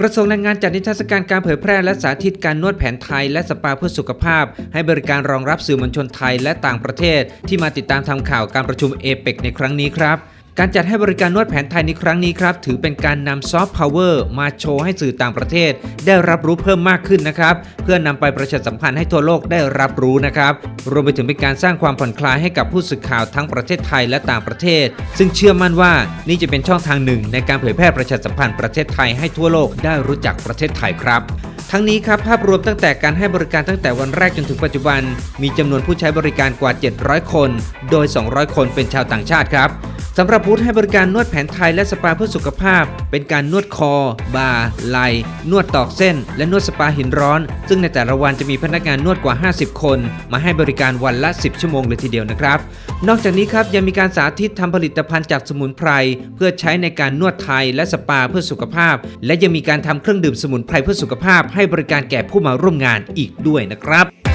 กระทรวงแรงงานจัดนิทรรศการการเผยแพร่และสาธิตการนวดแผนไทย และสปาเพื่อสุขภาพ ให้บริการรองรับสื่อมวลชนไทยและต่างประเทศ ที่มาติดตามทำข่าวการประชุมเอเปกในครั้งนี้ครับ การจัดให้บริการนวดแผนไทยในครั้งนี้ครับ ถือเป็นการนำซอฟต์พาวเวอร์มาโชว์ให้สื่อต่างประเทศ ได้รับรู้เพิ่มมากขึ้นนะครับ เพื่อนำไปประชาสัมพันธ์ให้ทั่วโลกได้รับรู้นะครับ รวมไปถึงเป็นการสร้างความผ่อนคลายให้กับผู้สื่อข่าวทั้งประเทศไทยและต่างประเทศ ซึ่งเชื่อมั่นว่านี่จะเป็นช่องทางหนึ่ง ในการเผยแพร่ประชาสัมพันธ์ประเทศไทยให้ทั่วโลกได้รู้จักประเทศไทยครับทั้งนี้ครับภาพรวมตั้งแต่การให้บริการตั้งแต่วันแรกจนถึงปัจจุบัน มีจำนวนผู้ใช้บริการกว่า 700 คน โดย 200 คนเป็นชาวต่างชาติครับ สำหรับบูธให้บริการนวดแผนไทยและสปาเพื่อสุขภาพ เป็นการนวดคอ บ่า ไหล่ นวดตอกเส้น และนวดสปาหินร้อน ซึ่งในแต่ละวันจะมีพนักงานนวดกว่า 50 คน มาให้บริการวันละ 10 ชั่วโมงเลยทีเดียวนะครับ นอกจากนี้ครับยังมีการสาธิตทำผลิตภัณฑ์จากสมุนไพร เพื่อใช้ในการนวดไทยและสปาเพื่อสุขภาพ และยังมีการทำเครื่องดื่มสมุนไพรเพื่อสุขภาพ ให้บริการแก่ผู้มาร่วมงานอีกด้วยนะครับ